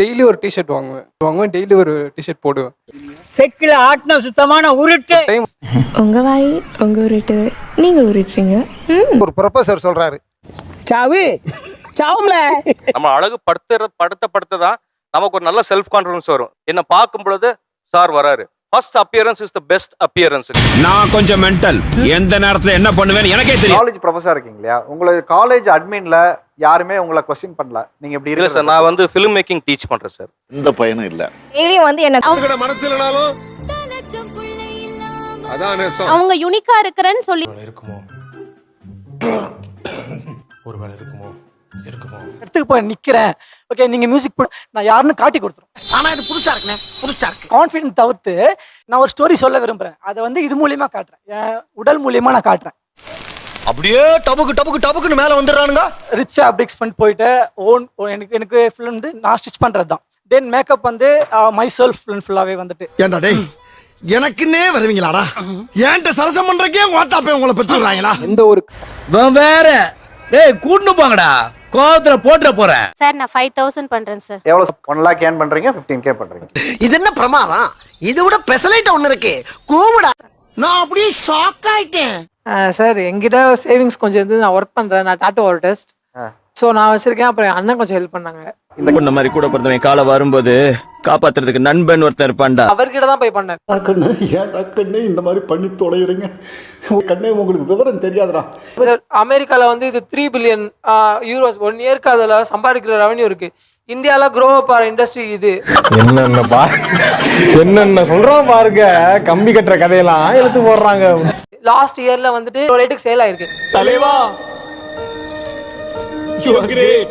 Daily ஒரு T shirt வாங்குவேன். வாங்குவேன் டெய்லி ஒரு டிஷர்ட் போடுவேன். செக்கில ஆட்டின சுத்தமான உருட்டு. உங்க வாய் உங்க உருட்டு. நீங்க உருட்டுறீங்க. ஒரு ப்ரொஃபசர் சொல்றாரு. சாவு சாவும்ல. நம்ம அழகு படுத்துற படுத்த படுத்த தான் நமக்கு ஒரு நல்ல செல்ஃப் கான்ஃபிடன்ஸ் வரும். என்ன பார்க்கும் பொழுது சார் வராரு. First appearance is the best appearance நான் கொஞ்சம் மென்டல் எந்த நேரத்துல என்ன பண்ணுவேன்னு எனக்கே தெரியும். காலேஜ் ப்ரொஃபஸர் இருக்கீங்க இல்லையா உங்களுக்கு காலேஜ் அட்மின்ல யாருமே உங்களை கொஸ்டின் பண்ணல. நீங்க இப்படி இல்ல சார் நான் வந்து ஃபிலிம் மேக்கிங் டீச் பண்றேன் சார் இந்த பையனும் இல்ல. டெய்லியும் வந்து என்ன மனசு இல்லனாலும் அதான் அவங்க யுனிக்கா இருக்கிறேன்னு சொல்லி இடத்துக்கு போய் நிக்கிறேன். ஓகே நீங்க மியூசிக் போட்டு நான் யாருன்னு காட்டி கொடுத்துரும். ஆனா இது புதுசா இருக்குண்ணே புதுசா இருக்கு. கான்ஃபிடென்ட் தவிர்த்து நான் ஒரு ஸ்டோரி சொல்ல விரும்புறேன். அதை வந்து இது மூலியமா காட்டுறேன். என் உடல் மூலியமா நான் காட்டுறேன். அப்படியே டபுக்கு டபுக்கு டபுக்குன்னு மேல வந்துடுறானுங்க. ரிச் ஃபேப்ரிக்ஸ் பண்ணிட்டு போயிட்டு ஓன் எனக்கு எனக்கு ஃபுல் வந்து நான் ஸ்டிச் பண்றது தான் தென் மேக்கப் வந்து மை செல்ஃப் ஃபுல்லாவே வந்துட்டு. ஏன்டா டேய் எனக்குன்னே வருவீங்களாடா? ஏன்ட்ட சரசம் பண்றக்கே ஓட்டாப்பே உங்களை பெற்றுறாங்களா எந்த ஒரு வேற. டேய் கூட்டு போங்கடா. கோவத்துல போட்டுற போறேன் சார் நான் ஃபைவ் தௌசண்ட் பண்றேன் சார். எவ்வளவு ஒன் லேக் ஏர்ன் பண்றீங்க ஃபிஃப்டீன் கே பண்றீங்க. இது என்ன பிரமாதம்? இது விட பெசலைட் ஒண்ணு இருக்கு. கூமுடா நான் அப்படியே ஷாக் ஆயிட்டேன். சார் என்கிட்ட சேவிங்ஸ் கொஞ்சம் இருந்து நான் ஒர்க் பண்றேன். நான் டாட்டோ ஆர்டிஸ்ட் ஆ. ஸோ நான் வச்சிருக்கேன். அப்புறம் என் அண்ணன் கொஞ்சம் ஹெல்ப் பண்ணாங்க. இந்த மாதிரி கூட பிறந்தவன் காலை வரும்போது காப்பாத்துறதுக்கு நண்பன் ஒருத்தன் இருப்பான்டா. அவர்கிட்ட தான் போய் பண்ணேன் கண்ணு ஏன்டா கண்ணு இந்த மாதிரி பண்ணி தொலைகிறீங்க கண்ணே உங்களுக்கு விவரம் தெரியாதுடா. சார் அமெரிக்கால வந்து இது த்ரீ பில்லியன் யூரோஸ் ஒன் இயர்க்கு அதில் சம்பாதிக்கிற ரெவன்யூ இருக்கு. இந்தியால க்ரோ அப் ஆகிற இண்டஸ்ட்ரி இது. என்னென்ன பா என்னென்ன சொல்றோம் பாருங்க. கம்பி கட்டுற கதையெல்லாம் எடுத்து போடுறாங்க. லாஸ்ட் இயர்ல வந்துட்டு ஒரு ரேட்டுக்கு சேல் ஆயிருக்கு. தலைவா! You great